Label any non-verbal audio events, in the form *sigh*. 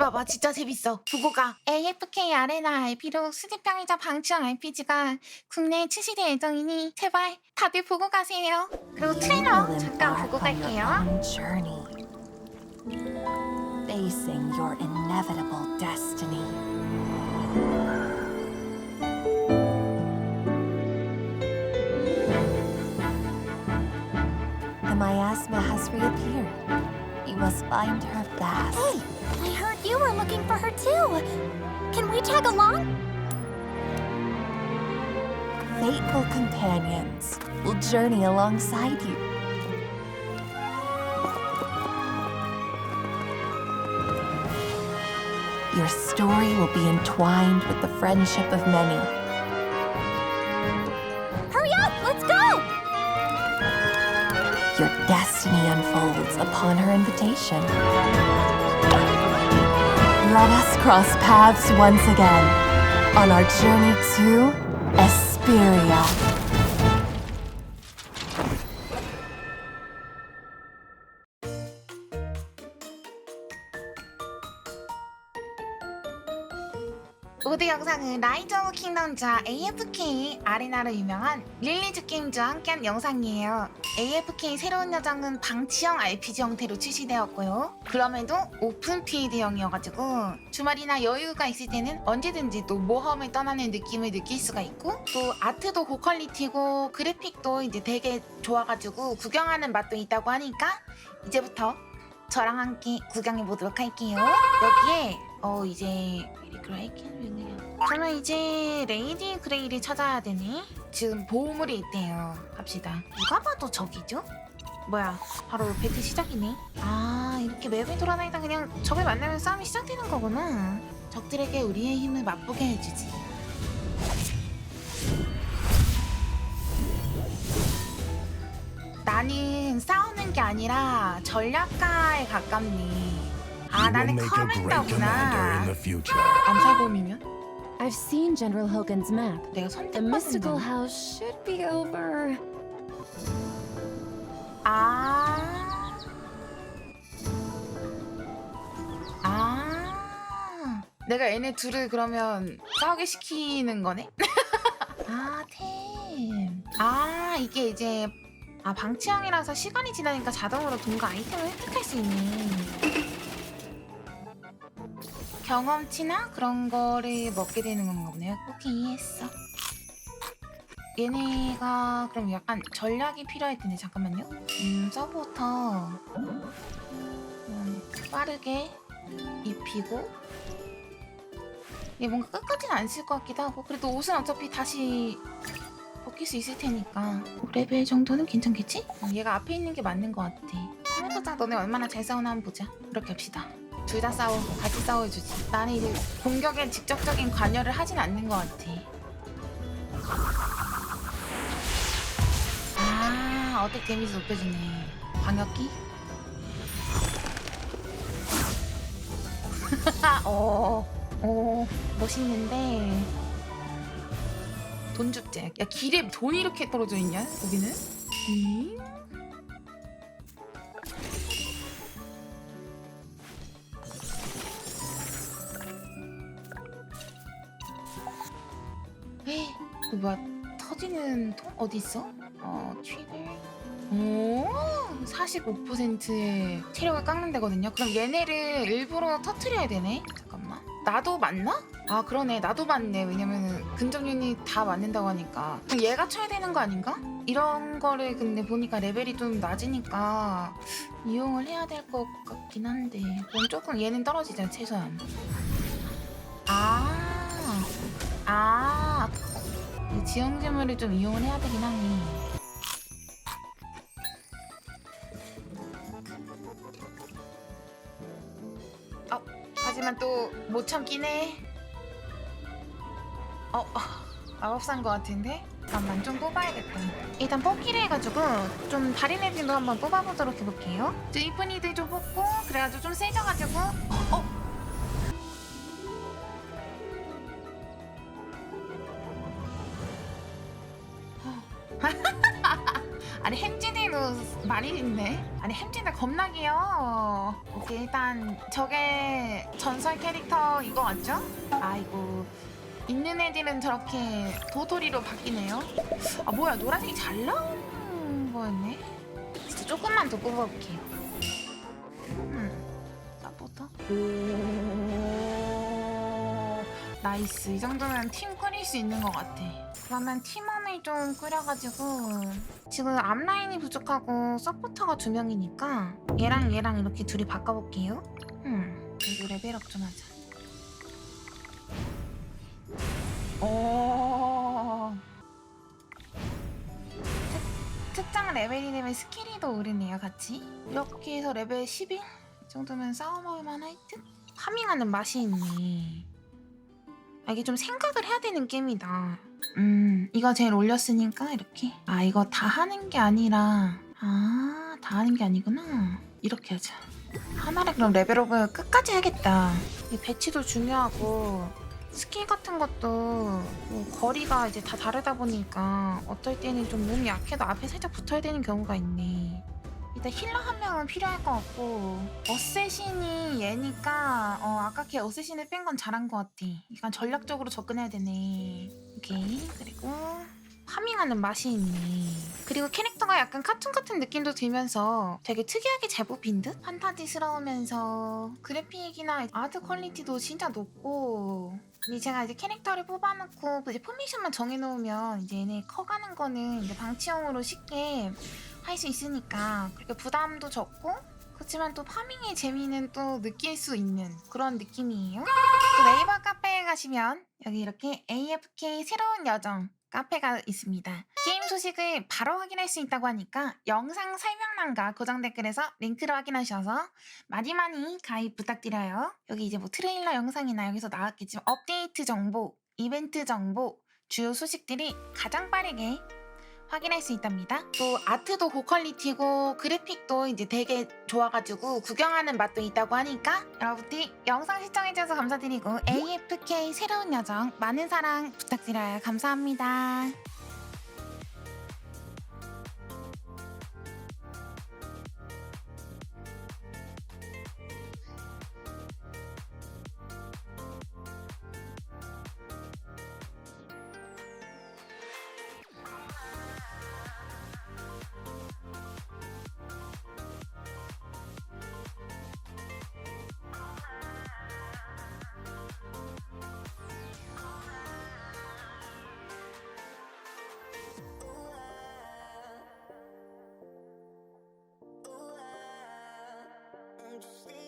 봐봐 진짜 재밌어 보고 가 AFK 아레나 IP로 수집병이자 방치형 RPG가 국내에 출시될 예정이니 제발 다들 보고 가세요 그리고 트레일러 잠깐 보고 갈게요 journey, facing your inevitable destiny. The miasma has reappeared. You must find her fast. Looking for her too. Can we tag along? Faithful companions will journey alongside you. Your story will be entwined with the friendship of many. Hurry up, let's go! Your destiny unfolds upon her invitation. Let us cross paths once again on our journey to Esperia. 오드 영상은 라이즈 오브 킹덤자 AFK 아레나로 유명한 릴리즈 게임즈와 함께한 영상이에요. AFK 새로운 여정은 방치형 RPG 형태로 출시되었고요. 그럼에도 오픈 필드형이어가지고 주말이나 여유가 있을 때는 언제든지 또 모험을 떠나는 느낌을 느낄 수가 있고 또 아트도 고퀄리티고 그래픽도 이제 되게 좋아가지고 구경하는 맛도 있다고 하니까 이제부터 저랑 함께 구경해 보도록 할게요. 여기에 어 이제 미리 그레이켄 저는 이제 레이디 그레이를 찾아야 되네. 지금 보물이 있대요. 갑시다. 누가 봐도 적이죠? 뭐야? 바로 배트 시작이네. 아 이렇게 맵을 돌아다니다 그냥 적을 만나면 싸움이 시작되는 거구나. 적들에게 우리의 힘을 맛보게 해주지. 나는 싸우는 게 아니라 전략가에 가깝니. 아 나는 make a great commander in 커맨더구나. the future. 암살범이면? I've seen General Hogan's map. 내가 The mystical 거. house should be over. 아. 아. 내가 얘네 둘을 그러면 싸우게 시키는 거네? 아, 템. 아, 이게 이제 아, 방치형이라서 시간이 지나니까 자동으로 동가 아이템을 획득할 수 있네. 경험치나 그런 거를 먹게 되는 건가 보네요. 오케이, 이해했어. 얘네가 그럼 약간 전략이 필요할 텐데 잠깐만요. 음 서브부터 음, 빠르게 입히고 얘 뭔가 끝까지는 안 쓸 것 같기도 하고 그래도 옷은 어차피 다시 벗길 수 있을 테니까 레벨 정도는 괜찮겠지? 어, 얘가 앞에 있는 게 맞는 것 같아. 해보자 너네 얼마나 잘 싸우나 한번 보자. 그렇게 합시다. 둘 다 싸워 같이 싸워주지. 나는 이제 공격에 직접적인 관여를 하진 않는 것 같아. 아, 어택 데미지 높여주네. 방역기? *laughs* 어, 어, 멋있는데. 돈 줍제. 야, 길에 돈이 이렇게 떨어져 있냐, 여기는? 음? 이거 뭐야, 터지는 통? 어디 있어? 어, 취를. 오, 45%의 체력을 깎는 데거든요. 그럼 얘네를 일부러 터트려야 되네. 잠깐만. 나도 맞나? 아 그러네. 나도 맞네. 왜냐면은 근접 유닛 다 맞는다고 하니까. 그럼 얘가 쳐야 되는 거 아닌가? 이런 거를 근데 보니까 레벨이 좀 낮으니까 이용을 해야 될 것 같긴 한데. 그럼 조금 얘는 떨어지자 최소한. 아, 아, 이 지형지물을 좀 이용을 해야 되긴 하니. 어, 하지만 또못 해. 어, 어 마법사인 것 같은데? 잠깐만 좀 뽑아야겠다. 일단 뽑기를 해가지고 좀 다른 애들도 한번 뽑아보도록 해볼게요. 저 이쁜 이들 좀 뽑고 그래가지고 좀 세져가지고 어, 어. *laughs* 아니 햄찌대로 많이 있네. 아니 햄찌들 겁나 귀여워. 오케이 일단 저게 전설 캐릭터 이거 맞죠? 아이고 있는 애들은 저렇게 도토리로 바뀌네요. 아 뭐야 노란색이 잘 나오는 거였네. 진짜 조금만 더 뽑아볼게요. 음, 나보다. 오, 나이스. 이 정도면 팀 꾸릴 수 있는 것 같아. 그러면 팀원 을 좀 꾸려가지고 지금 앞라인이 부족하고 서포터가 두 명이니까 얘랑 얘랑 이렇게 둘이 바꿔볼게요. 음, 그리고 레벨업 좀 하자. 오. 특, 특정 레벨이 되면 스킬이 더 오르네요, 같이. 이렇게 해서 레벨 11? 이 정도면 싸워볼만 할 듯? 파밍하는 맛이 있네. 아, 이게 좀 생각을 해야 되는 게임이다. 음, 이거 제일 올렸으니까 이렇게. 아, 이거 다 하는 게 아니라. 아, 다 하는 게 아니구나. 이렇게 하자. 하나를 그럼 레벨업을 끝까지 해야겠다. 이 배치도 중요하고 스킬 같은 것도 뭐 거리가 이제 다 다르다 보니까 어떨 때는 좀 몸이 약해도 앞에 살짝 붙어야 되는 경우가 있네. 일단 힐러 한 명은 필요할 것 같고 어쌔신이 얘니까 어 아까 걔 어쌔신을 뺀 건 잘한 것 같아. 이건 전략적으로 접근해야 되네. 오케이 그리고 파밍하는 맛이 있네. 그리고 캐릭터가 약간 카툰 같은 느낌도 들면서 되게 특이하게 잘 뽑힌 듯? 판타지스러우면서 그래픽이나 아트 퀄리티도 진짜 높고 근데 제가 이제 캐릭터를 뽑아놓고 이제 포메이션만 정해놓으면 이제 얘네 커가는 거는 이제 방치형으로 쉽게 할 수 있으니까 그렇게 부담도 적고 그렇지만 또 파밍의 재미는 또 느낄 수 있는 그런 느낌이에요. 또 네이버 카페에 가시면 여기 이렇게 AFK 새로운 여정 카페가 있습니다. 게임 소식을 바로 확인할 수 있다고 하니까 영상 설명란과 고정 댓글에서 링크를 확인하셔서 많이 많이 가입 부탁드려요. 여기 이제 뭐 트레일러 영상이나 여기서 나왔겠지만 업데이트 정보, 이벤트 정보, 주요 소식들이 가장 빠르게 확인할 수 있답니다. 또 아트도 고퀄리티고 그래픽도 이제 되게 좋아가지고 구경하는 맛도 있다고 하니까 여러분들 영상 시청해주셔서 감사드리고 AFK 새로운 여정 많은 사랑 부탁드려요. 감사합니다. to.